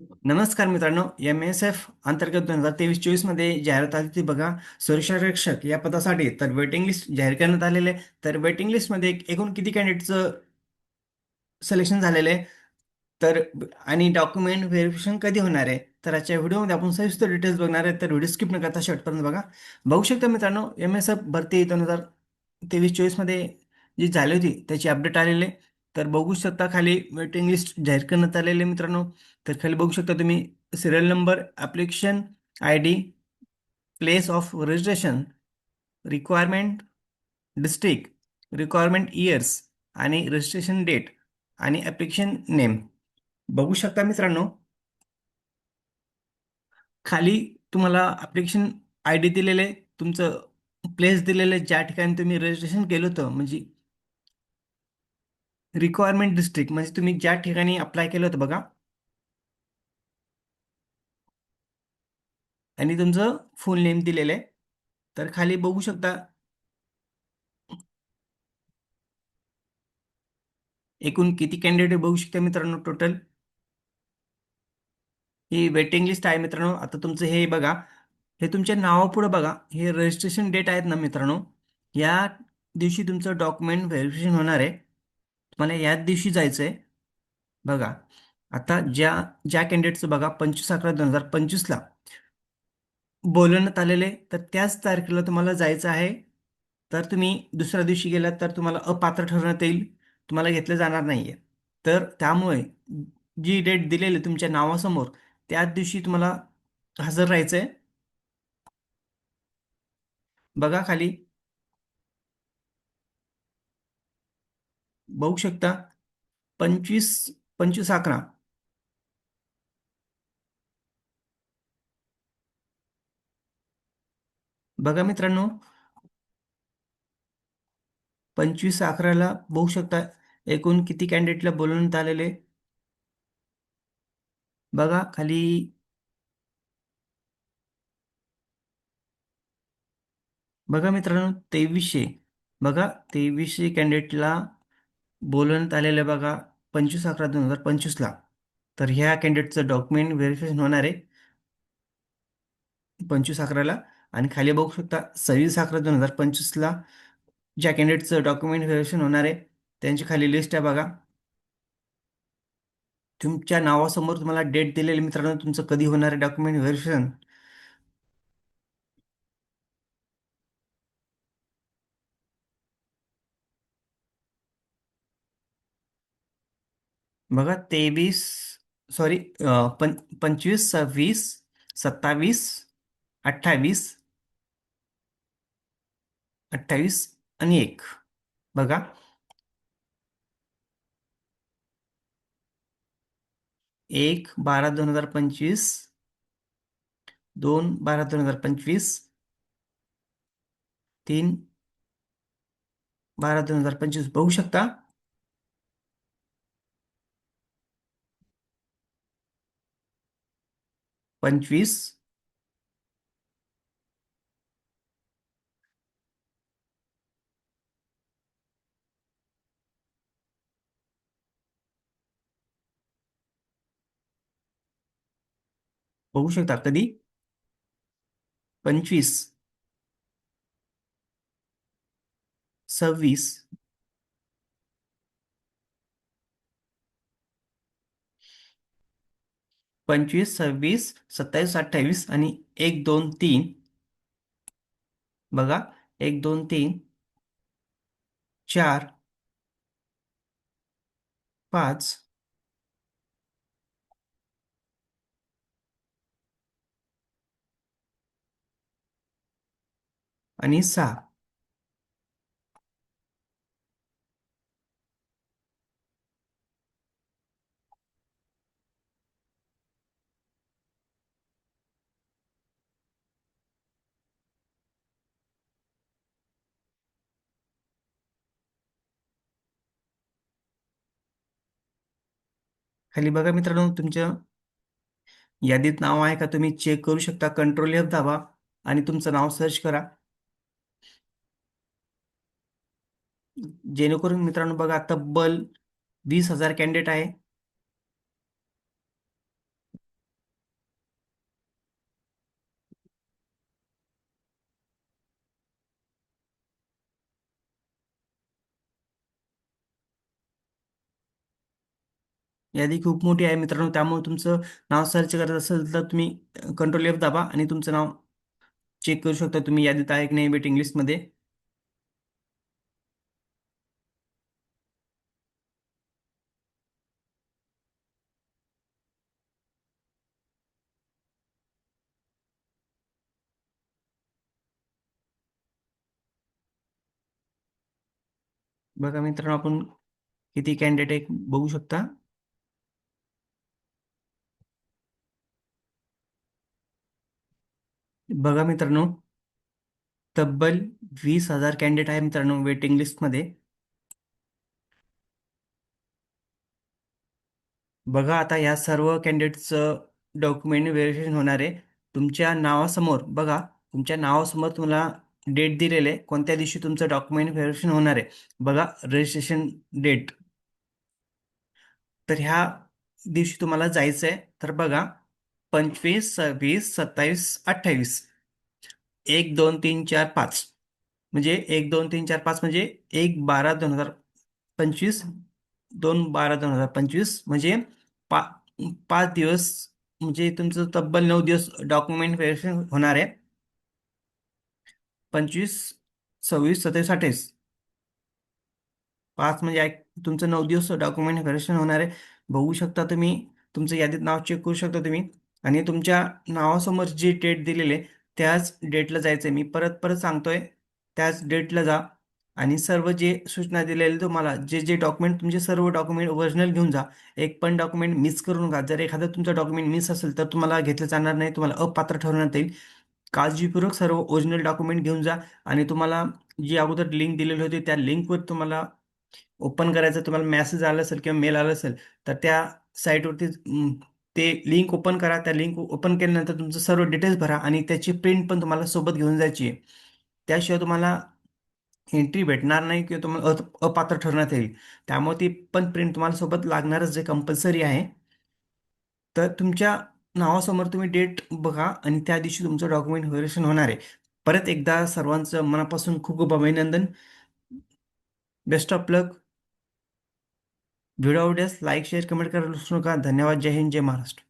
नमस्कार मित्रांनो M S F अंतर्गत दोन हजार तेवीस चोवीसमध्ये जाहिरात आली ती बघा. सुरक्षारक्षक या पदासाठी तर वेटिंग लिस्ट जाहीर करण्यात आलेले आहे. तर वेटिंग लिस्टमध्ये एकूण किती कॅन्डिडेटचं सिलेक्शन झालेलं आहे? तर आणि डॉक्युमेंट व्हेरिफिकेशन कधी होणार आहे? तर आजच्या व्हिडिओमध्ये आपण सविस्तर डिटेल्स बघणार आहे. तर व्हिडिओ स्किप न करता शेवटपर्यंत बघा. बघू शकता मित्रांनो एम एस एफ भरती दोन हजार तेवीस चोवीसमध्ये जी झाली होती त्याची अपडेट आलेली आहे. तर बघू शकता खाली वेटिंग लिस्ट जाहीर करण्यात आलेली आहे मित्रांनो. तर खाली बघू शकता तुम्ही serial number application I D place of registration requirement district requirement years आणि रजिस्ट्रेशन डेट आणि ॲप्लिकेशन नेम बघू शकता मित्रांनो. खाली तुम्हाला ॲप्लिकेशन आय डी दिलेलं आहे. तुमचं प्लेस दिलेलं आहे. ज्या ठिकाणी तुम्ही रजिस्ट्रेशन केलं होतं म्हणजे रिक्वायरमेंट डिस्ट्रिक्ट म्हणजे तुम्ही ज्या ठिकाणी अप्लाय केलं होतं बघा. आणि तुमचं फुल नेम दिलेलं आहे. तर खाली बघू शकता. एकूण किती कॅन्डिडेट बघू शकता मित्रांनो टोटल ही वेटिंग लिस्ट आहे मित्रांनो. आता तुमचं हे बघा. हे तुमच्या नावापुढं बघा. हे रजिस्ट्रेशन डेट आहेत ना मित्रांनो. या दिवशी तुमचं डॉक्युमेंट व्हेरिफिकेशन होणार आहे. तुम्हाला याच दिवशी जायचं आहे बघा आता ज्या ज्या कॅन्डिडेटचं बघा पंचवीस अकरा दोन हजार पंचवीसला बोलवण्यात आलेले तर त्याच तारखेला तुम्हाला जायचं आहे. तर तुम्ही दुसऱ्या दिवशी गेलात तर तुम्हाला अपात्र ठरवण्यात येईल. तुम्हाला घेतलं जाणार नाही आहे तर त्यामुळे जी डेट दिलेली तुमच्या नावासमोर त्याच दिवशी तुम्हाला हजर राहायचं आहे बघा खाली. बघू शकता. पंचवीस पंचवीस अकरा. बघा मित्रांनो. पंचवीस अकराला बघू शकता. एकूण किती कॅन्डिडेटला बोलवण्यात आलेले? बघा खाली. बघा मित्रांनो तेवीसशे. बघा तेवीसशे कॅन्डिडेटला बोलवण्यात आलेलं आहे बघा पंचवीस अकरा दोन हजार पंचवीसला तर ह्या कॅन्डिडेटचं डॉक्युमेंट व्हेरिफिकेशन होणार आहे. पंचवीस अकराला आणि खाली बघू शकता सव्वीस अकरा दोन हजार पंचवीसला ज्या कॅन्डिडेटचं डॉक्युमेंट व्हेरिफिकेशन होणार आहे त्यांची खाली लिस्ट आहे बघा. तुमच्या नावासमोर तुम्हाला डेट दिलेली मित्रांनो तुमचं कधी होणार आहे डॉक्युमेंट व्हेरिफिकेशन बघा तेवीस सॉरी पं पंचवीस सव्वीस सत्तावीस अठ्ठावीस अठ्ठावीस आणि एक. बघा. एक बारा दोन हजार पंचवीस दोन बारा दोन हजार पंचवीस तीन बारा दोन हजार पंचवीस. बघू शकता? पंचवीस. बघू शकता कधी? पंचवीस. सव्वीस. पंचवीस सव्वीस सत्तावीस अठ्ठावीस आणि एक दोन तीन. बघा एक दोन तीन चार पाच आणि सहा. खाली बघा मित्रांनो तुमच्या यादीत नाव आहे का? तुम्ही चेक करू शकता. कंट्रोल एफ दाबा आणि तुमचं नाव सर्च करा. जेणेकरून मित्रांनो बघा तब्बल वीस हजार कॅन्डिडेट आहे. यादी खूप मोठी आहे मित्रांनो. त्यामुळे तुमचं नाव सर्च करत असेल तर तुम्ही कंट्रोल एफ दाबा आणि तुमचं नाव चेक करू शकता. तुम्ही यादीत आहे की नाही वेटिंग लिस्टमध्ये बघा मित्रांनो आपण किती कॅन्डिडेट बघू शकता. बघा मित्रांनो तब्बल वीस हजार कॅन्डिडेट आहे मित्रांनो वेटिंग लिस्टमध्ये बघा आता या सर्व कॅन्डिडेटचं डॉक्युमेंट व्हेरिफिकेशन होणार आहे. तुमच्या नावासमोर बघा तुमच्या नावासमोर तुम्हाला डेट दिलेले आहे. कोणत्या दिवशी तुमचं डॉक्युमेंट व्हेरिफिकेशन होणार आहे? बघा रजिस्ट्रेशन डेट तर ह्या दिवशी तुम्हाला जायचं आहे तर बघा पंचवीस सव्वीस सत्तावीस अठ्ठावीस. एक दोन तीन चार पाच. म्हणजे एक दोन तीन चार पाच म्हणजे एक बारा दोन हजार पंचवीस. दोन बारा दोन हजार पंचवीस. म्हणजे पा पाच दिवस म्हणजे तुमचं तब्बल नऊ दिवस डॉक्युमेंट व्हेरिफिकेशन होणार आहे. पंचवीस सव्वीस सत्तावीस अठ्ठावीस. पाच म्हणजे तुमचं नऊ दिवस डॉक्युमेंट व्हेरिफिकेशन होणार आहे. बघू शकता तुम्ही तुमचं यादीत नाव चेक करू शकता तुम्ही. आणि तुमच्या नावासमोर जी डेट दिलेली आहे त्याच डेटला जायचं आहे मी परत परत सांगतोय त्याच डेटला जा. आणि सर्व जे सूचना दिलेले तुम्हाला जे जे डॉक्युमेंट तुमचे सर्व डॉक्युमेंट ओरिजिनल घेऊन जा. एक पण डॉक्युमेंट मिस करू नका जर एखादं तुमचं डॉक्युमेंट मिस असेल तर तुम्हाला घेतलं जाणार नाही. तुम्हाला अपात्र ठरवण्यात येईल. काळजीपूर्वक सर्व ओरिजिनल डॉक्युमेंट घेऊन जा. आणि तुम्हाला जी अगोदर लिंक दिलेली होती त्या लिंकवर तुम्हाला ओपन करायचं तुम्हाला मेसेज आला असेल किंवा मेल आला असेल तर त्या साईटवरती ते लिंक ओपन करा. त्या लिंक ओपन केल्यानंतर तुमचं सर्व डिटेल्स भरा आणि त्याची प्रिंट पण तुम्हाला सोबत घेऊन जायची आहे. त्याशिवाय तुम्हाला एंट्री भेटणार नाही किंवा तुम्हाला अपात्र ठरण्यात येईल. त्यामुळे ती पण प्रिंट तुम्हाला सोबत लागणारच जे कंपल्सरी आहे. तर तुमच्या नावासमोर तुम्ही डेट बघा आणि त्या दिवशी तुमचं डॉक्युमेंट व्हेरिएशन होणार आहे. परत एकदा सर्वांचं मनापासून खूप खूप अभिनंदन. बेस्ट ऑफ लक व्हिडिओ आवडल्यास लाईक शेअर कमेंट करायला विसरू नका. धन्यवाद. जय हिंद जय महाराष्ट्र.